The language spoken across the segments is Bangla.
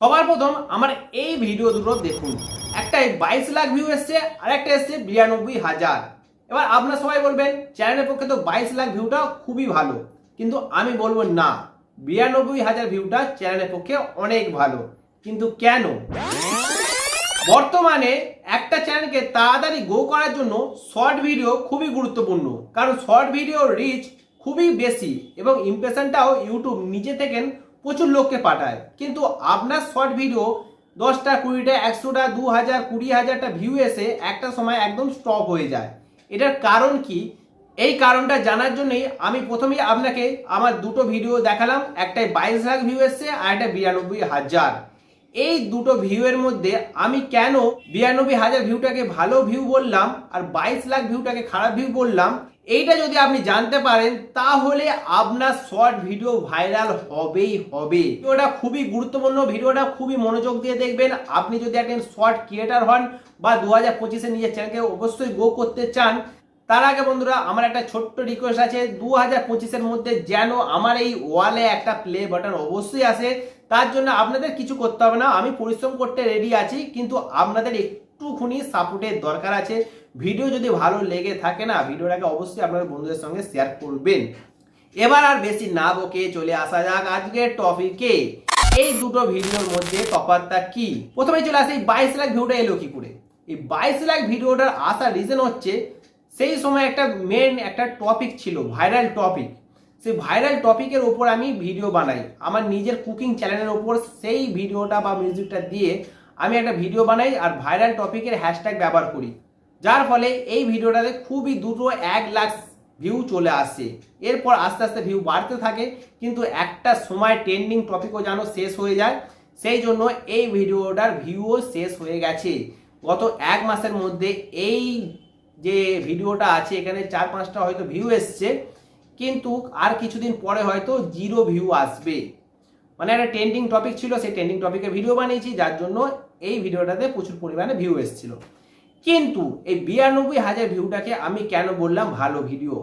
সবার প্রথম আমার এই ভিডিও দুটো দেখুন। একটাই বাইশ লাখ ভিউ এসছে আর একটা এসছে বিরানব্বই হাজার। এবার আপনারা সবাই বলবেন চ্যানেলের পক্ষে তো বাইশ লাখ ভিউটা খুবই ভালো। কিন্তু আমি বলব না, বিরানব্বই হাজার ভিউটা চ্যানেলের পক্ষে অনেক ভালো। কিন্তু কেন? বর্তমানে একটা চ্যানেলকে তাড়াতাড়ি গ্রো করার জন্য শর্ট ভিডিও খুবই গুরুত্বপূর্ণ। কারণ শর্ট ভিডিও রিচ খুবই বেশি এবং ইমপ্রেশনটাও ইউটিউব নিজে থেকে প্রচুর লোককে পাঠায়। কিন্তু আপনার শর্ট ভিডিও দশটা, কুড়িটা, একশোটা দু হাজার কুড়ি হাজারটা ভিউ এসে একটা সময় একদম স্টপ হয়ে যায়। এটার কারণ কি? এই কারণটা জানার জন্যই আমি প্রথমেই আপনাকে আমার দুটো ভিডিও দেখালাম। একটাই বাইশ লাখ ভিউ এসছে আর একটা বিরানব্বই হাজার। এই দুটো ভিউয়ের মধ্যে আমি কেন বিরানব্বই হাজার ভিউটাকে ভালো ভিউ বললাম আর বাইশ লাখ ভিউটাকে খারাপ ভিউ বললাম? এইটা যদি আপনি জানতে পারেন, তাহলে আপনার শর্ট ভিডিও ভাইরাল হবেই হবে। ভিডিওটা খুবই গুরুত্বপূর্ণ, ভিডিওটা খুবই মনোযোগ দিয়ে দেখবেন। আপনি যদি একজন শর্ট ক্রিয়েটার হন বা দু হাজার পঁচিশে নিজের চ্যানেলকে অবশ্যই গ্রো করতে চান, তার আগে বন্ধুরা, আমার একটা ছোট্ট রিকোয়েস্ট আছে। দু হাজার পঁচিশের মধ্যে যেন আমার এই ওয়ালে একটা প্লে বাটন অবশ্যই আসে। তার জন্য আপনাদের কিছু করতে হবে না। আমি পরিশ্রম করতে রেডি আছি, কিন্তু আপনাদের একটুখানি সাপোর্টের দরকার আছে। ভিডিও যদি ভালো লেগে থাকে না, ভিডিওটাকে অবশ্যই আপনাদের বন্ধুদের সঙ্গে শেয়ার করবেন। এবার আর বেশি না বকে চলে আসা যাক আজকের টপিকে এই দুটো ভিডিওর মধ্যে তফাৎটা কি? প্রথমে চলে আসে এই বাইশ লাখ ভিডিওটা এলো কি করে? এই বাইশ লাখ ভিডিওটার আসার রিজন হচ্ছে, সেই সময় একটা মেন একটা টপিক ছিল ভাইরাল টপিক সেই ভাইরাল টপিকের ওপর আমি ভিডিও বানাই। আমার নিজের কুকিং চ্যানেলের ওপর সেই ভিডিওটা বা মিউজিকটা দিয়ে আমি একটা ভিডিও বানাই আর ভাইরাল টপিকের হ্যাশট্যাগ ব্যবহার করি। যার ফলে এই ভিডিওটাতে খুবই দুটো এক লাখ ভিউ চলে আসে। এরপর আস্তে আস্তে ভিউ বাড়তে থাকে, কিন্তু একটা সময় ট্রেন্ডিং টপিকও যেন শেষ হয়ে যায়, সেই জন্য এই ভিডিওটার ভিউও শেষ হয়ে গেছে। গত এক মাসের মধ্যে এই যে ভিডিওটা আছে, এখানে চার পাঁচটা হয়তো ভিউ এসছে, কিন্তু আর কিছুদিন পরে হয়তো জিরো ভিউ আসবে। মানে একটা ট্রেন্ডিং টপিক ছিল, সেই ট্রেন্ডিং টপিকের ভিডিও বানিয়েছি, যার জন্য এই ভিডিওটাতে প্রচুর পরিমাণে ভিউ এসেছিল। কিন্তু এই বিরানব্বই হাজার ভিউটাকে আমি কেন বললাম ভালো ভিডিও?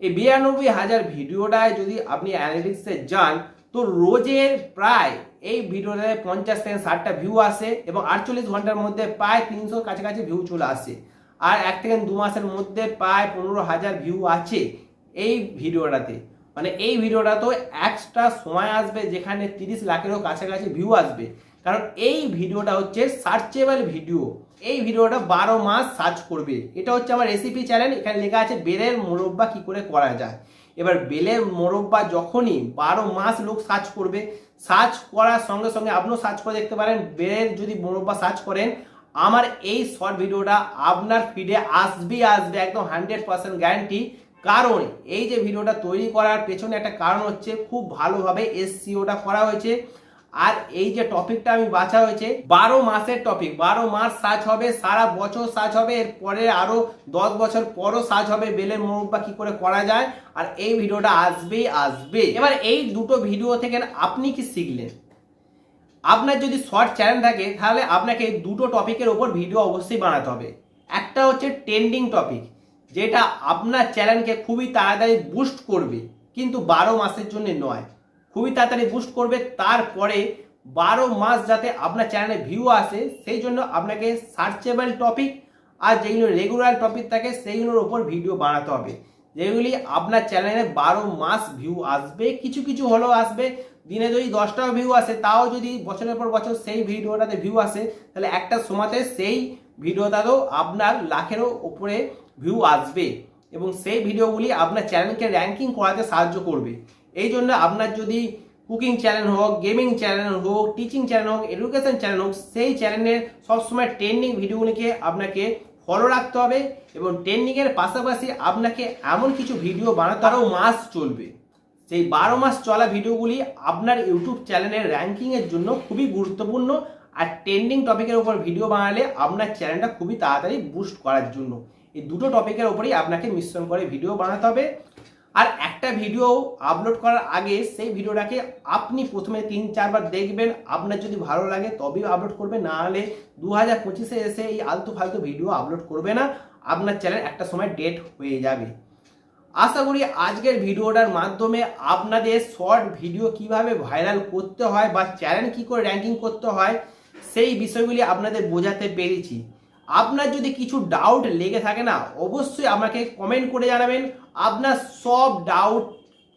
এই বিরানব্বই হাজার ভিডিওটায় যদি আপনি অ্যানালিটিক্সে যান, তো রোজের প্রায় এই ভিডিওটায় পঞ্চাশ থেকে ষাটটা ভিউ আসে এবং আটচল্লিশ ঘণ্টার মধ্যে প্রায় তিনশোর কাছাকাছি ভিউ চলে আসে। আর এক থেকে দু মাসের মধ্যে প্রায় পনেরো হাজার ভিউ আছে এই ভিডিওটাতে। মানে এই ভিডিওটা তো এক্সট্রা সময় আসবে যেখানে তিরিশ লাখেরও কাছাকাছি ভিউ আসবে। কারণ এই ভিডিওটা হচ্ছে সার্চেবল ভিডিও এই ভিডিওটা বারো মাস সার্চ করবে। এটা হচ্ছে আমার রেসিপি চ্যানেল এখানে লেখা আছে বেলের মোরব্বা কি করে করা যায়। এবার বেলের মোরব্বা যখনই বারো মাস লোক সার্চ করবে সার্চ করার সঙ্গে সঙ্গে আপনিও সার্চ করে দেখতে পারেন, বেলের যদি মোরব্বা সার্চ করেন, আমার এই শর্ট ভিডিওটা আপনার ফিডে আসবে আসবে একদম হান্ড্রেড পার্সেন্ট গ্যারান্টি কারণ এই যে ভিডিওটা তৈরি করার পেছনে একটা কারণ হচ্ছে খুব ভালোভাবে এসসিওটা করা হয়েছে। আর এই যে টপিকটা আমি বাছা হয়েছে, বারো মাসের টপিক বারো মাস সার্চ হবে, সারা বছর সার্চ হবে, এর পরে আরও দশ বছর পরও সার্চ হবে, বেলের মোরব্বা কি করে করা যায়, আর এই ভিডিওটা আসবেই আসবে এবার এই দুটো ভিডিও থেকে আপনি কি শিখলেন? আপনার যদি শর্ট চ্যানেল থাকে, তাহলে আপনাকে দুটো টপিকের ওপর ভিডিও অবশ্যই বানাতে হবে। একটা হচ্ছে ট্রেন্ডিং টপিক যেটা আপনার চ্যানেলকে খুবই তাড়াতাড়ি বুস্ট করবে, কিন্তু বারো মাসের জন্য নয়। খুবই তাড়াতাড়ি বুস্ট করবে। তারপরে বারো মাস যাতে আপনার চ্যানেলে ভিউ আসে, সেই জন্য আপনাকে সার্চেবল টপিক আর যেগুলো রেগুলার টপিক থাকে, সেইগুলোর ওপর ভিডিও বানাতে হবে। যেগুলি আপনার চ্যানেলে বারো মাস ভিউ আসবে, কিছু কিছু হলেও আসবে। দিনে যদি দশটাও ভিউ আসে, তাও যদি বছরের পর বছর সেই ভিডিওটাতে ভিউ আসে, তাহলে একটা সময়তে সেই ভিডিওটাতেও আপনার লাখেরও উপরে ভিউ আসবে এবং সেই ভিডিওগুলি আপনার চ্যানেলকে র্যাঙ্কিং করাতে সাহায্য করবে। এই জন্য আপনার যদি কুকিং চ্যানেল হোক গেমিং চ্যানেল হোক টিচিং চ্যানেল হোক এডুকেশন চ্যানেল হোক, সেই চ্যানেলের সবসময় ট্রেন্ডিং ভিডিওগুলিকে আপনাকে ফলো রাখতে হবে এবং ট্রেন্ডিংয়ের পাশাপাশি আপনাকে এমন কিছু ভিডিও বানাতে আরও মাস চলবে। সেই বারো মাস চলা ভিডিওগুলি আপনার ইউটিউব চ্যানেলের র্যাঙ্কিংয়ের জন্য খুবই গুরুত্বপূর্ণ আর ট্রেন্ডিং টপিকের উপর ভিডিও বানালে আপনার চ্যানেলটা খুবই তাড়াতাড়ি বুস্ট করার জন্য। এই দুটো টপিকের উপরেই আপনাকে মিশ্রণ করে ভিডিও বানাতে হবে। আর একটা ভিডিও আপলোড করার আগে সেই ভিডিওটাকে আপনি প্রথমে তিন, চারবার দেখবেন। আপনার যদি ভালো লাগে তবেই আপলোড করবে না হলে দু হাজার পঁচিশে এসে এই আলতু ফালতু ভিডিও আপলোড করবে না। আপনার চ্যানেল একটা সময় ডেট হয়ে যাবে। আশা করি আজকের ভিডিওটার মাধ্যমে আপনাদের শর্ট ভিডিও কীভাবে ভাইরাল করতে হয় বা চ্যানেল কি করে র্যাঙ্কিং করতে হয়, সেই বিষয়গুলি আপনাদের বোঝাতে পেরেছি। আপনার যদি কিছু ডাউট লেগে থাকে না, অবশ্যই আমাকে কমেন্ট করে জানাবেন। আপনার সব ডাউট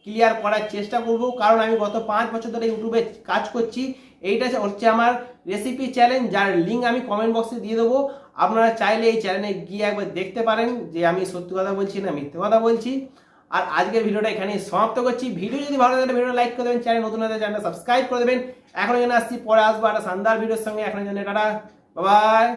ক্লিয়ার করার চেষ্টা করব, কারণ আমি গত পাঁচ বছর ধরে ইউটিউবে কাজ করছি। এইটা হচ্ছে আমার রেসিপি চ্যালেঞ্জ যার লিঙ্ক আমি কমেন্ট বক্সে দিয়ে দেবো। আপনারা চাইলে এই চ্যানেলে গিয়ে একবার দেখতে পারেন যে আমি সত্যি কথা বলছি না মিথ্যে কথা বলছি। আর আজকের ভিডিওটা এখানেই সমাপ্ত করছি। ভিডিও যদি ভালো লাগে ভিডিও লাইক করে দেবেন চ্যানেল নতুন হলে চ্যানেলটা সাবস্ক্রাইব করে দেবেন। এখন যেন আসছি, পরে আসব একটা শানদার ভিডিওর সঙ্গে। এখন জন্য টাটা বাই